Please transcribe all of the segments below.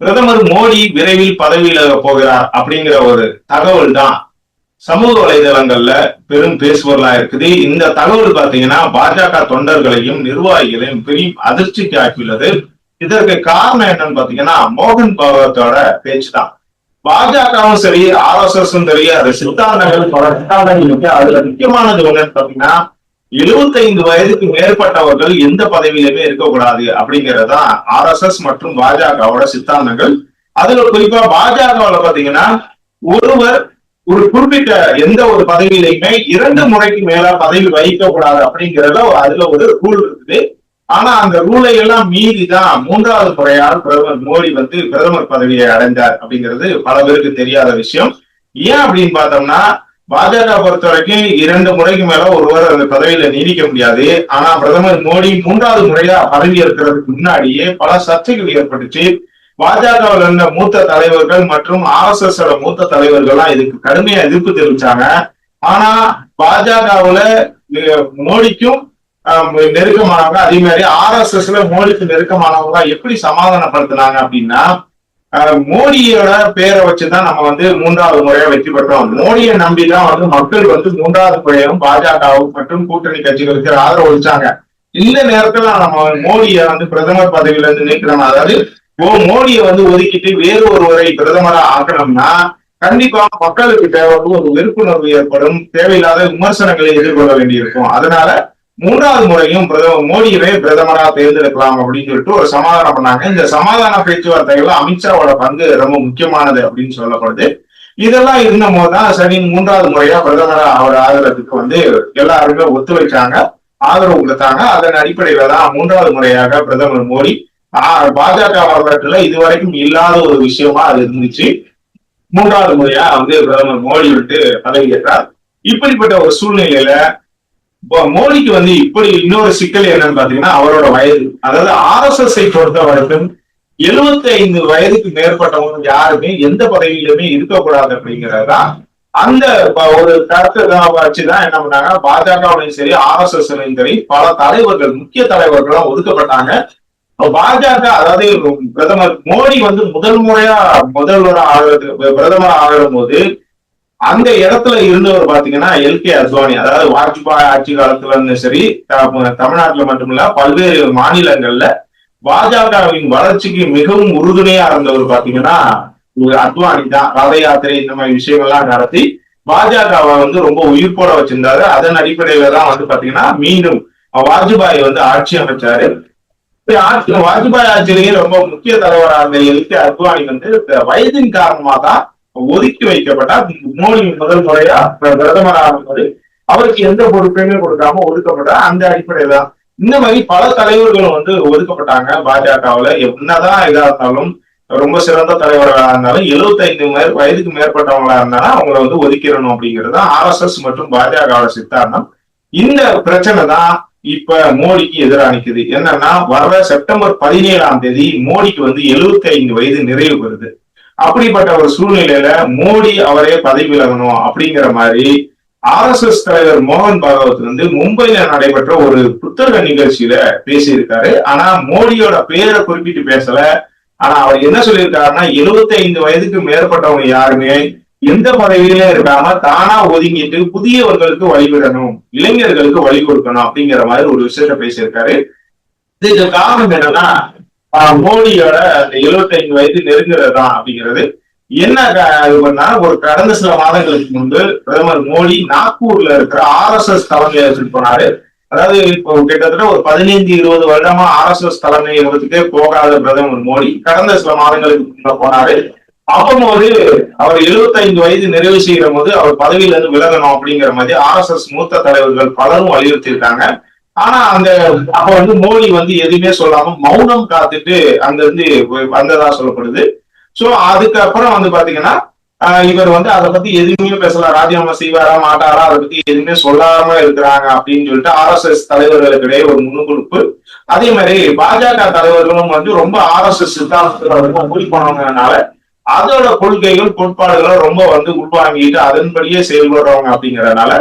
பிரதமர் மோடி விரைவில் பதவியில போகிறார் அப்படிங்கிற ஒரு தகவல் தான் சமூக வலைதளங்கள்ல பெரும் பேசுவர்களா இருக்குது. இந்த தகவல் பாத்தீங்கன்னா பாஜக தொண்டர்களையும் நிர்வாகிகளையும் பெரும் அதிர்ச்சிக்கு ஆக்கியுள்ளது இதற்கு காரணம் என்னன்னு பாத்தீங்கன்னா மோகன் பாகவத்தோட பேச்சு தான் பாஜகவும் சரி ஆர் எஸ் எஸ் சரி அது சித்தாந்தங்கள் அதுல முக்கியமானது என்னன்னு பாத்தீங்கன்னா எழுபத்தைந்து வயதுக்கு மேற்பட்டவர்கள் எந்த பதவியிலுமே இருக்கக்கூடாது அப்படிங்கறதுதான் ஆர் எஸ் எஸ் மற்றும் பாஜகவோட சித்தாந்தங்கள். அதுல குறிப்பா பாஜகவுல பாத்தீங்கன்னா ஒருவர் ஒரு குறிப்பிட்ட எந்த ஒரு பதவியிலையுமே இரண்டு முறைக்கு மேல பதவி வகிக்க கூடாது அப்படிங்கறத அதுல ஒரு ரூல் இருக்குது. ஆனா அந்த ரூலை எல்லாம் மீறி தான் மூன்றாவது முறையால் பிரதமர் மோடி வந்து பிரதமர் பதவியை அடைந்தார் அப்படிங்கிறது பல பேருக்கு தெரியாத விஷயம். ஏன் அப்படின்னு பார்த்தோம்னா பாஜக பொறுத்த வரைக்கும் இரண்டு முறைக்கு மேல ஒருவர் அந்த பதவியில நீடிக்க முடியாது. ஆனா பிரதமர் மோடி மூன்றாவது முறையா பதவி இருக்கிறதுக்கு முன்னாடியே பல சர்ச்சைகள் ஏற்பட்டுச்சு. பாஜகவில் இருந்த மூத்த தலைவர்கள் மற்றும் ஆர் எஸ் எஸ் மூத்த தலைவர்கள்லாம் இதுக்கு கடுமையா எதிர்ப்பு தெரிவிச்சாங்க. ஆனா பாஜகவுல மோடிக்கும் நெருக்கமானவங்க அதே மாதிரி ஆர் எஸ் எஸ்ல மோடிக்கு நெருக்கமானவங்க எப்படி சமாதானப்படுத்தினாங்க அப்படின்னா மோடியோட பேரை வச்சுதான் நம்ம வந்து மூன்றாவது முறையா வெற்றி பெற்றோம். மோடியை நம்பிதான் வந்து மக்கள் வந்து மூன்றாவது முறையும் பாஜகவும் மற்றும் கூட்டணி கட்சிகளுக்கு ஆதரவு அளிச்சாங்க. இந்த நேரத்துல நம்ம மோடியை வந்து பிரதமர் பதவியில இருந்து நீக்கிறோம் அதாவது ஓ மோடியை வந்து ஒதுக்கிட்டு வேறு ஒருவரை பிரதமரா ஆக்கணும்னா கண்டிப்பா மக்களுக்கு தேவை வந்து ஒரு விழிப்புணர்வு ஏற்படும். தேவையில்லாத விமர்சனங்களை எதிர்கொள்ள வேண்டியிருக்கும். அதனால மூன்றாவது முறையும் பிரதமர் மோடியவே பிரதமரா தேர்ந்தெடுக்கலாம் அப்படின்னு சொல்லிட்டு ஒரு சமாதானம் பண்ணாங்க. இந்த சமாதான பேச்சுவார்த்தைகள்ல அமித்ஷாவோட பங்கு ரொம்ப முக்கியமானது அப்படின்னு சொல்லப்படுது. இதெல்லாம் இருந்த போதுதான் சரி மூன்றாவது முறையா பிரதமரா அவர் ஆதரவுக்கு வந்து எல்லாருமே ஒத்துழைச்சாங்க. ஆதரவு கொடுத்தாங்க. அதன் அடிப்படையில தான் மூன்றாவது முறையாக பிரதமர் மோடி ஆஹ் பாஜக வரலாற்றுல இதுவரைக்கும் இல்லாத ஒரு விஷயமா அது இருந்துச்சு. மூன்றாவது முறையா வந்து பிரதமர் மோடி விட்டு பதவியேற்றார் இப்படிப்பட்ட ஒரு சூழ்நிலையில மோடிக்கு வந்து இப்படி இன்னொரு சிக்கல் என்னன்னு பாத்தீங்கன்னா அவரோட வயது. அதாவது ஆர் எஸ் எஸ் பொறுத்த வரைக்கும் 75 ஐந்து வயதுக்கு மேற்பட்டவங்க யாருமே எந்த பதவியிலுமே இருக்கக்கூடாது அப்படிங்கறதுதான் அந்த ஒரு கருத்தை வச்சுதான் என்ன பண்ணாங்க? பாஜகவிலையும் சரி ஆர் எஸ் எஸ் சரி பல தலைவர்கள் முக்கிய தலைவர்களும் ஒதுக்கப்பட்டாங்க. பாஜக அதாவது பிரதமர் மோடி வந்து முதல் முறையா முதல்வர் ஆகிறது பிரதமர் ஆகும் போது அந்த இடத்துல இருந்தவர் பாத்தீங்கன்னா எல் கே அத்வானி அதாவது வாஜ்பாய் ஆட்சி காலத்துல இருந்தும் சரி தமிழ்நாட்டுல மட்டுமில்ல பல்வேறு மாநிலங்கள்ல பாஜகவின் வளர்ச்சிக்கு மிகவும் உறுதுணையா இருந்தவர் பாத்தீங்கன்னா ஒரு அத்வானி தான். ரத யாத்திரை இந்த மாதிரி விஷயங்கள்லாம் நடத்தி பாஜகவை வந்து ரொம்ப உயிர்ப்போட வச்சிருந்தாரு. அதன் அடிப்படையில தான் வந்து பாத்தீங்கன்னா மீண்டும் வாஜ்பாய் வந்து ஆட்சி அமைச்சாரு. ஆட்சி வாஜ்பாய் ஆட்சியிலேயே ரொம்ப முக்கிய தலைவராக இருந்த எல் கே அத்வானி வந்து வயதின் காரணமா தான் ஒதுக்கி வைக்கப்பட்டார் மோடி முதல் முறையா பிர- பிரதமர் ஆகும்போது அவருக்கு எந்த பொறுப்பையுமே கொடுக்காம ஒதுக்கப்பட்டார் அந்த அடிப்படையில தான். இந்த மாதிரி பல தலைவர்களும் வந்து ஒதுக்கப்பட்டாங்க. பாஜகவுல என்னதான் இதா இருந்தாலும் ரொம்ப சிறந்த தலைவர்களா இருந்தாலும் 75 மே வயதுக்கு மேற்பட்டவங்களா இருந்தாலும் அவங்களை வந்து ஒதுக்கிடணும் அப்படிங்கிறது தான் ஆர்எஸ்எஸ் மற்றும் பாஜகவோட சித்தாந்தம். இந்த பிரச்சனை தான் இப்ப மோடிக்கு எதிராக நிக்குது. என்னன்னா வர்ற செப்டம்பர் பதினேழாம் தேதி மோடிக்கு வந்து 75 வயது நிறைவு பெறுது. அப்படிப்பட்ட ஒரு சூழ்நிலையில மோடி அவரே பதவி விலகணும் அப்படிங்கிற மாதிரி ஆர்எஸ்எஸ் தலைவர் மோகன் பாகவத் வந்து மும்பையில நடைபெற்ற ஒரு புத்தக நிகழ்ச்சியில பேசியிருக்காரு. ஆனா மோடியோட பேரை குறிப்பிட்டு பேசல. ஆனா அவர் என்ன சொல்லியிருக்காருன்னா 75 வயதுக்கு மேற்பட்டவங்க யாருமே எந்த பதவியில இருக்காம தானா ஒதுங்கிட்டு புதியவர்களுக்கு வழிவிடணும் இளைஞர்களுக்கு வழி கொடுக்கணும் அப்படிங்கிற மாதிரி ஒரு விஷயத்த பேசியிருக்காரு. இதுக்கு காரணம் என்னன்னா மோடியோட அந்த 75 வயது நெருங்குறது அப்படிங்கிறது. என்ன இது பண்ணா ஒரு கடந்த சில மாதங்களுக்கு முன்பு பிரதமர் மோடி நாக்பூர்ல இருக்கிற ஆர் எஸ் எஸ் தலைமையகத்துக்கு போனாரு. அதாவது இப்போ கிட்டத்தட்ட ஒரு பதினைந்து இருபது வருடமா ஆர் எஸ் எஸ் தலைமையகத்துக்கே போகாத பிரதமர் மோடி கடந்த சில மாதங்களுக்கு முன்ன போனாரு. அப்போது அவர் 75 வயது நிறைவு செய்கிற போது அவர் பதவியில இருந்து விலகணும் அப்படிங்கிற மாதிரி ஆர் எஸ் எஸ் மூத்த தலைவர்கள் பலரும் வலியுறுத்தி இருக்காங்க ஆனா அந்த அப்ப வந்து மோடி வந்து எதுவுமே சொல்லாம மௌனம் காத்துட்டு அங்க இருந்து வந்ததா சொல்லப்படுது. சோ அதுக்கப்புறம் வந்து பாத்தீங்கன்னா இவர் வந்து அதை பத்தி எதுவுமே பேசல. ராஜினாமா செய்வாரா மாட்டாரா அதை பத்தி எதுவுமே சொல்லாம இருக்கிறாங்க அப்படின்னு சொல்லிட்டு ஆர் எஸ் எஸ் தலைவர்களுக்கு இடையே ஒரு முன்னுக்குறுப்பு அதே மாதிரி பாஜக தலைவர்களும் வந்து ரொம்ப ஆர் எஸ் எஸ் சித்தாந்தத்தை போனவங்கனால அதோட கொள்கைகள் கோட்பாடுகளும் ரொம்ப வந்து உள்வாங்கிட்டு அதன்படியே செயல்படுறவங்க அப்படிங்கறதுனால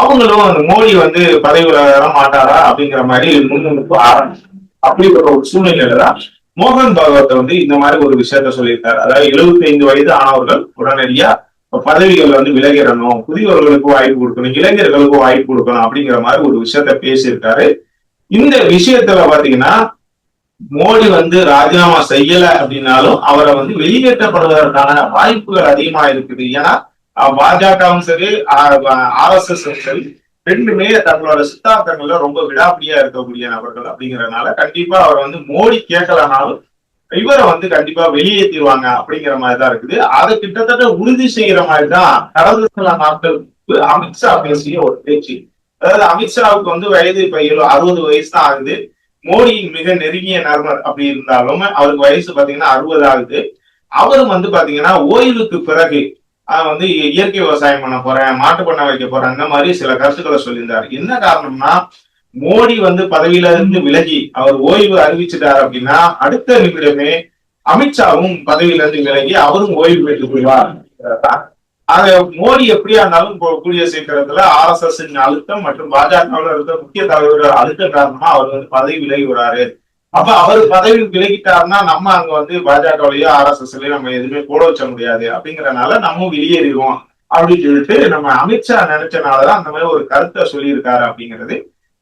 அவங்களும் அந்த மோடி வந்து பதவி வர மாட்டாரா அப்படிங்கிற மாதிரி முன்னுக்கு ஆரம்பிச்சு அப்படிப்பட்ட ஒரு சூழ்நிலையில தான் மோகன் பகவத் வந்து இந்த மாதிரி ஒரு விஷயத்த சொல்லியிருக்காரு. அதாவது 75 ஐந்து வயது ஆனவர்கள் உடனடியா பதவிகள் வந்து விலகிடணும். புதியவர்களுக்கு வாய்ப்பு கொடுக்கணும் இளைஞர்களுக்கு வாய்ப்பு கொடுக்கணும் அப்படிங்கிற மாதிரி ஒரு விஷயத்த பேசியிருக்காரு. இந்த விஷயத்துல பாத்தீங்கன்னா மோடி வந்து ராஜினாமா செய்யல அப்படின்னாலும் அவரை வந்து வெளியேற்றப்படுவதற்கான வாய்ப்புகள் அதிகமா இருக்குது. ஏன்னா பாஜகவும் சரி ஆர் எஸ் எஸ் சரி ரெண்டுமே தங்களோட சித்தாந்தங்கள்ல ரொம்ப விடாப்பிடியா இருக்கக்கூடிய நபர்கள் அப்படிங்கறதுனால கண்டிப்பா அவர் வந்து மோடி கேட்கலனாலும் இவரை வந்து கண்டிப்பா வெளியேற்றிடுவாங்க அப்படிங்கிற மாதிரி தான் இருக்குது. அதை கிட்டத்தட்ட உறுதி செய்யற மாதிரி தான் கடந்த சில நாட்களுக்கு அமித்ஷா பேசிய ஒரு பேச்சு. அதாவது அமித்ஷாவுக்கு வந்து வயது இப்ப அறுபது வயசு தான் ஆகுது. மோடியின் மிக நெருங்கிய நண்பர் அப்படி இருந்தாலும் அவருக்கு வயசு பாத்தீங்கன்னா அறுபது ஆகுது. அவரும் வந்து பாத்தீங்கன்னா ஓய்வுக்கு பிறகு ஆஹ் வந்து இயற்கை விவசாயம் பண்ண போறேன் மாட்டு பண்ண வைக்க போறேன் இந்த மாதிரி சில கருத்துக்களை சொல்லியிருந்தார். என்ன காரணம்னா மோடி வந்து பதவியில இருந்து விலகி அவர் ஓய்வு அறிவிச்சிட்டார் அப்படின்னா அடுத்த நிமிடமே அமித்ஷாவும் பதவியில இருந்து விலகி அவரும் ஓய்வு பெற்று போய்வார் ஆக மோடி எப்படியா இருந்தாலும் கூடிய சீக்கிரத்துல ஆர் எஸ் எஸ் அழுத்தம் மற்றும் பாஜகவில் இருக்க முக்கிய தலைவர்கள் அழுத்தம் காரணமா அவர் வந்து பதவி விலகி விடுறாரு. அப்ப அவர் பதவி விலகிட்டாருன்னா நம்ம அங்க வந்து பாஜகவிலயோ ஆர் எஸ் எஸ்லயோ நம்ம எதுவுமே போட வச்ச முடியாது. அப்படிங்கறனால நம்ம வெளியேறிடுவோம் அப்படின்னு சொல்லிட்டு நம்ம அமித்ஷா நினைச்சனாலதான் அந்த மாதிரி ஒரு கருத்தை சொல்லியிருக்காரு அப்படிங்கிறது.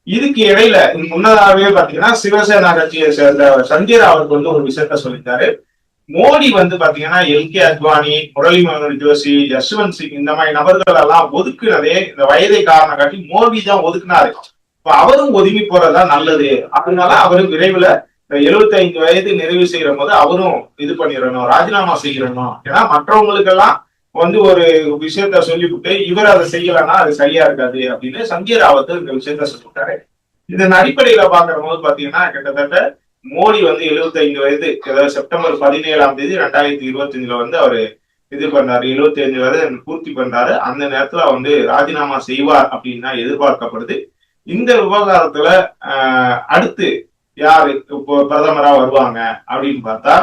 இதுக்கு இடையில முன்னதாகவே பாத்தீங்கன்னா சிவசேனா கட்சியை சேர்ந்த சஞ்சய் ராவத் வந்து ஒரு விஷயத்த சொல்லிட்டாரு. மோடி வந்து பாத்தீங்கன்னா எல். கே. அத்வானி முரளி மனோகர் ஜோஷி யஷ்வந்த் சிங் இந்த மாதிரி நபர்கள் எல்லாம் ஒதுக்குனதே இந்த வயதை காரணம் காட்டி மோடி தான் ஒதுக்குனாரு. இப்ப அவரும் ஒதுங்கி போறதா நல்லது. அதனால அவரும் விரைவில் எழுபத்தி ஐந்து வயது நிறைவு செய்யற போது அவரும் இது பண்ணிடணும் ராஜினாமா செய்யணும். ஏன்னா மற்றவங்களுக்கெல்லாம் வந்து ஒரு விஷயத்த சொல்லிவிட்டு இவர் அதை செய்யலன்னா அது சரியா இருக்காது அப்படின்னு சஞ்சய் ராவத் இந்த விஷயத்த சொல்லிட்டாரு. இதன் அடிப்படையில பாக்குற போது பாத்தீங்கன்னா கிட்டத்தட்ட மோடி வந்து 75 ஐந்து வயது அதாவது செப்டம்பர் பதினேழாம் தேதி ரெண்டாயிரத்தி இருபத்தி அஞ்சுல வந்து அவரு இது பண்ணாரு 75 ஐந்து வயது பூர்த்தி பண்றாரு அந்த நேரத்துல வந்து ராஜினாமா செய்வார் அப்படின்னு எதிர்பார்க்கப்படுது. இந்த விவகாரத்துல ஆஹ், அடுத்து யாரு இப்போ பிரதமரா வருவாங்க அப்படின்னு பார்த்தா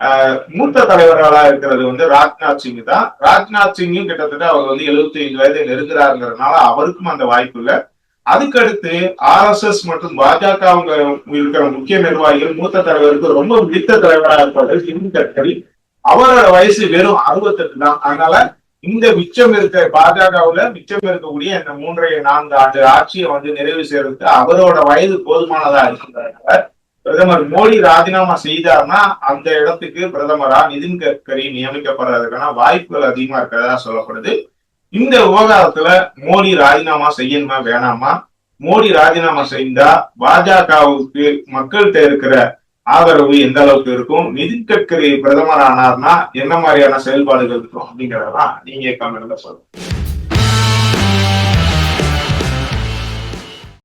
ஆஹ், மூத்த தலைவர்களா இருக்கிறது வந்து ராஜ்நாத் சிங் தான். ராஜ்நாத் சிங்கும் கிட்டத்தட்ட அவர் வந்து 75 ஐந்து வயதை நெருங்குறாருங்கிறதுனால அவருக்கும் அந்த வாய்ப்பு இல்லை. அதுக்கடுத்து ஆர் எஸ் எஸ் மற்றும் பாஜக அவங்க இருக்கிற முக்கிய நிர்வாகிகள் மூத்த தலைவருக்கு ரொம்ப பிடித்த தலைவராக இருப்பார்கள் நிதின் கட்கரி அவரோட வயசு வெறும் 68 தான். அதனால இந்த மிச்சம் இருக்க பாஜகவுல மிச்சம் இருக்கக்கூடிய இந்த மூன்றரை நான்கு ஆண்டு ஆட்சியை வந்து நிறைவு செய்யறதுக்கு அவரோட வயது போதுமானதா இருக்கிறதுனால பிரதமர் மோடி ராஜினாமா செய்தார்னா அந்த இடத்துக்கு பிரதமரா நிதின் கட்கரி நியமிக்கப்படுறதுக்கான வாய்ப்புகள் அதிகமா இருக்கிறதா சொல்லப்படுது. இந்த விவகாரத்துல மோடி ராஜினாமா செய்யணுமா வேணாமா? மோடி ராஜினாமா செய்தா பாஜகவுக்கு மக்கள்கிட்ட இருக்கிற ஆதரவு எந்த அளவுக்கு இருக்கும்? நிதின் கட்கரி பிரதமர் ஆனார்னா என்ன மாதிரியான செயல்பாடுகள் இருக்கும் அப்படிங்கறதெல்லாம் நீங்க கமெண்ட்ல சொல்லுங்க